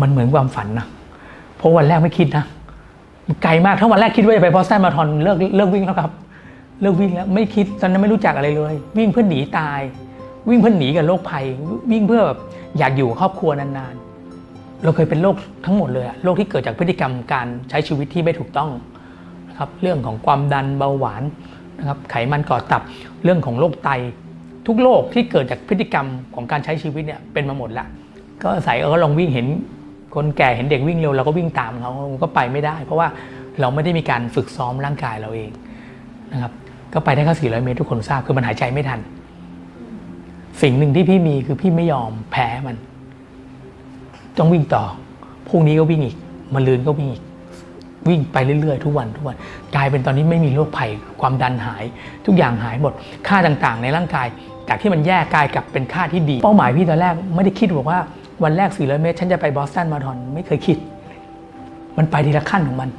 มันเหมือนความฝันนะเพราะวันแรกไม่คิดนะไกลมากถ้าวันแรกคิดว่าจะไปบอสตันมาราธอนเลิกเลิกวิ่งแล้วครับเลิกวิ่งแล้วไม่คิดตอนนั้นไม่รู้จักอะไรเลย วิ่งเพื่อหนีตาย วิ่งเพื่อหนีกับโรคภัย วิ่งเพื่อแบบอยากอยู่ครอบครัวนานๆ เราเคยเป็นโรคทั้งหมดเลยโรคที่เกิดจากพฤติกรรมการใช้ชีวิตที่ไม่ถูกต้องนะครับเรื่องของความดันเบาหวานนะครับไขมันก่อตับเรื่องของโรคไต ทุกโรคที่เกิดจากพฤติกรรมของการใช้ชีวิตเนี่ยเป็นมาหมดละก็อาศัยเออลองวิ่งเห็น คนแก่เห็นเด็กวิ่งเร็วเราก็วิ่งตามเขาก็ไปไม่ได้ เพราะว่าเราไม่ได้มีการฝึกซ้อมร่างกายเราเองนะครับก็ไปได้แค่ 400 เมตรทุกคนทราบคือมันหายใจไม่ทัน สิ่งหนึ่งที่พี่มีคือพี่ไม่ยอมแพ้มัน ต้องวิ่งต่อพรุ่งนี้ก็วิ่งอีกมาลืนก็วิ่งอีกวิ่งไปเรื่อยๆ ทุกวันทุกวันกลายเป็นตอนนี้ไม่มีโรคภัยความดันหาย ทุกอย่างหายหมดค่าต่างๆ ในร่างกาย จากที่มันแย่กลายกลับเป็นค่าที่ดี เป้าหมายพี่ตอนแรกไม่ได้คิดบอกว่า วันแรก 400 เมตร ฉันจะไปบอสตันมาราธอนไม่เคยคิด มันไปทีละขั้นของมัน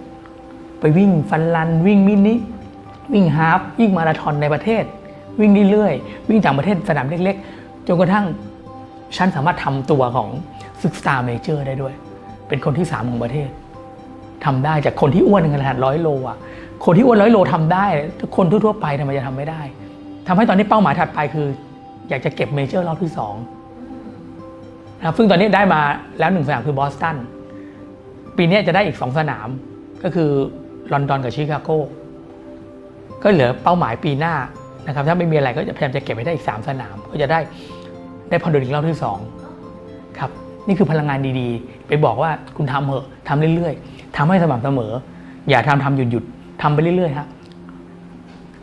ไปวิ่งฟันลัน วิ่งมินิวิ่งฮาฟวิ่งมาราธอนในประเทศ วิ่งเรื่อยๆวิ่งต่างประเทศสนามเล็กๆ จนกระทั่งฉันสามารถทำตัวของซึกสตาเมเจอร์ได้ด้วย เป็นคนที่ 3 ของประเทศทำได้จากคนที่อ้วนขนาดร้อยโลอะคนที่อ้วนร้อยโลทำได้ทุกคนทั่วๆไปทำไมจะทำไม่ได้ทำให้ตอนนี้เป้าหมายถัดไปคือ อยากจะเก็บเมเจอร์รอบที่2 นะครับซึ่งตอนนี้ได้มาแล้วหนึ่งสนามคือบอสตันปีนี้จะได้อีก2สนามก็คือลอนดอนกับชิคาโกก็เหลือเป้าหมายปีหน้านะครับ ถ้าไม่มีอะไรก็จะพยายามจะเก็บให้ได้อีก 3 สนาม ก็จะได้ได้พอดอีกรอบที่2ครับนี่คือพลังงานดีๆ ไปบอกว่าคุณทำเหอะทำเรื่อยๆทำให้สม่ำเสมอ อย่าทำทำหยุดหยุดทำไปเรื่อยๆครับ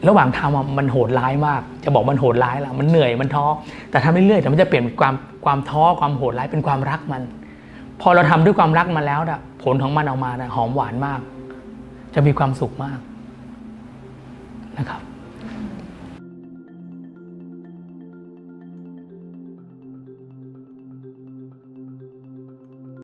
ระหว่างทำอะมันโหดร้ายมาก จะบอกมันโหดร้ายละมันเหนื่อยมันท้อแต่ทำเรื่อยๆแต่มันจะเปลี่ยนความความท้อความโหดร้ายเป็นความรักมัน พอเราทำด้วยความรักมาแล้วนะผลของมันออกมานะหอมหวานมาก จะมีความสุขมากนะครับ